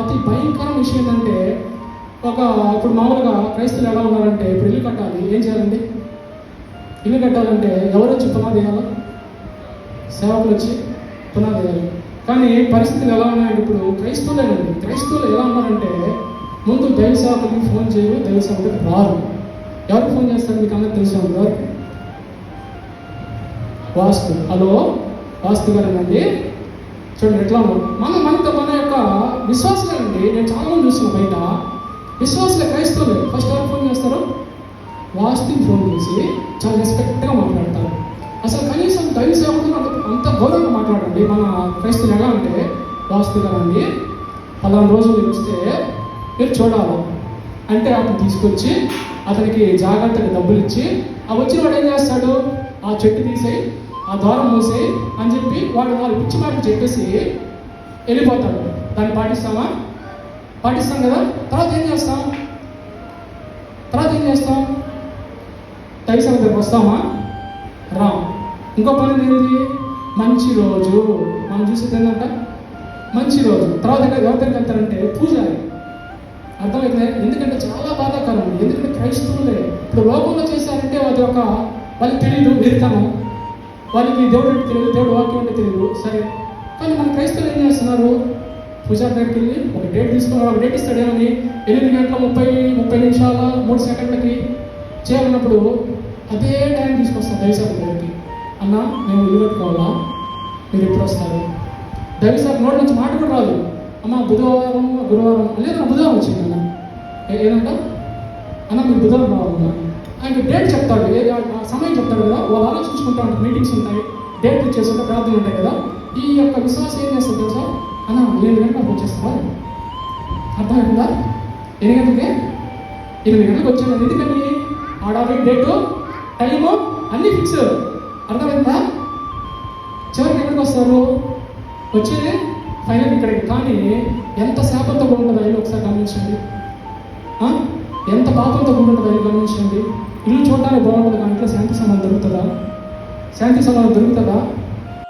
అతి భయంకర విషయం ఏంటంటే ఒక ఇప్పుడు మామూలుగా క్రైస్తవులు ఎలా ఉన్నారంటే ఇప్పుడు ఇల్లు కట్టాలి ఏం చేయాలండి? ఇల్లు కట్టాలంటే ఎవరు వచ్చి పునాది వేయాలా? సేవకులు వచ్చి పునాది వేయాలి. కానీ పరిస్థితులు ఎలా ఉన్నాయంటే ఇప్పుడు క్రైస్తవులేనండి క్రైస్తవులు ఎలా ఉన్నారంటే ముందు దైవ సేవకులకి ఫోన్ చేయరు దైవ సేవకులకి రారు. ఎవరు ఫోన్ చేస్తారు? మీకు అందరికి తెలిసే వాస్తు. హలో? వాస్తు గారేనండి చూడండి ఎట్లా మనం మన మనతో మన యొక్క విశ్వాసలేనండి నేను చాలా మంది చూస్తున్నాను బయట. విశ్వాసలే క్రైస్తవులే. ఫస్ట్ ఎవరు ఫోన్ చేస్తారు? వాస్తుని ఫోన్ చేసి చాలా రెస్పెక్ట్గా మాట్లాడతారు. అసలు కనీసం దైవ సేవకులు అంత అంత గౌరవంగా మాట్లాడండి. మన క్రైస్తవులు ఎలా అంటే వాస్తు గారండి పలానా రోజు మీరు వస్తే మీరు చూడాలి. అంటే అతను తీసుకొచ్చి అతనికి జాగ్రత్తగా డబ్బులు ఇచ్చి ఆ వచ్చిన వాడు ఏం చేస్తాడు? ఆ చెట్టు తీసేయి ఆ ద్వారం మూసే అని చెప్పి వాడు వాళ్ళు పిచ్చి మాటలు చెప్పేసి వెళ్ళిపోతాడు దాన్ని పాటిస్తామా? పాటిస్తాం కదా? తర్వాత ఏం చేస్తాం? తర్వాత ఏం చేస్తాం? తైసం దగ్గర వస్తామా? రాం. ఇంకో పని ఏంటి మంచి రోజు. మనం చూసేది ఏంటంట మంచి రోజు. తర్వాత ఎక్కడ ఎవరి దగ్గరికి వెళ్తారంటే పూజారి. అర్థమైంది? ఎందుకంటే చాలా బాధాకరం. ఎందుకంటే క్రైస్తవులే. ఇప్పుడు లోకంలో చేశారంటే అది ఒక వాళ్ళకి తెలియదు వెరితనం వాళ్ళకి దేవుడు అంటే తెలియదు దేవుడు వాక్యం అంటే తెలియదు. సరే కానీ మన క్రైస్తవులు ఏం చేస్తున్నారు? పూజారి దగ్గరికి వెళ్ళి ఒక డేట్ తీసుకుని ఒక డేట్ ఇస్తాడేమని ఎనిమిది గంటల ముప్పై ముప్పై నిమిషాల మూడు సెకండ్లకి చేయాలన్నప్పుడు అదే టైం తీసుకొస్తాను దైవసారి దగ్గరికి. అన్న మేము నిలబెట్టుకోవాలా? మీరు ఎప్పుడు వస్తారు? దైవసారి నోటి నుంచి మాట కూడా రాదు. అమ్మ బుధవారం గురువారం లేదా బుధవారం వచ్చింది అన్న. ఏ- ఏదంట అన్న మీరు బుధవారం రావాలన్నా. ఆయన డేట్ చెప్తాడు ఏ ఆ సమయం చెప్తాడు కదా వాళ్ళు ఆలోచించుకుంటా ఉంటారు మీటింగ్స్ ఉంటాయి డేట్ ఇచ్చేస్తుంటే ప్రార్థనలు ఉంటాయి కదా ఈ యొక్క విశ్వాసం ఏం చేస్తుంది తెలుసా? అన్న ఏడు గంటలకు వచ్చేస్తావా? అర్థమైందా? ఎన్ని గంటలకి? ఎనిమిది గంటలకు వచ్చాను ఎందుకని? ఆడాలి డేటు టైము అన్నీ ఫిక్స్ అర్థమైందా? చివరికి ఎక్కడికి వస్తారు? వచ్చేది ఫైనల్ ఇక్కడికి. కానీ ఎంత శాపంతో బాగుంటుందో ఒకసారి గమనించండి. ఎంత పాపంతో ఉంటుంది అయినా గమనించండి. ఇల్లు చూడడానికి బాగుంటుంది కానీ ఇంట్లో శాంతి సమాధానం దొరుకుతుందా? శాంతి సమాధానం దొరుకుతుందా?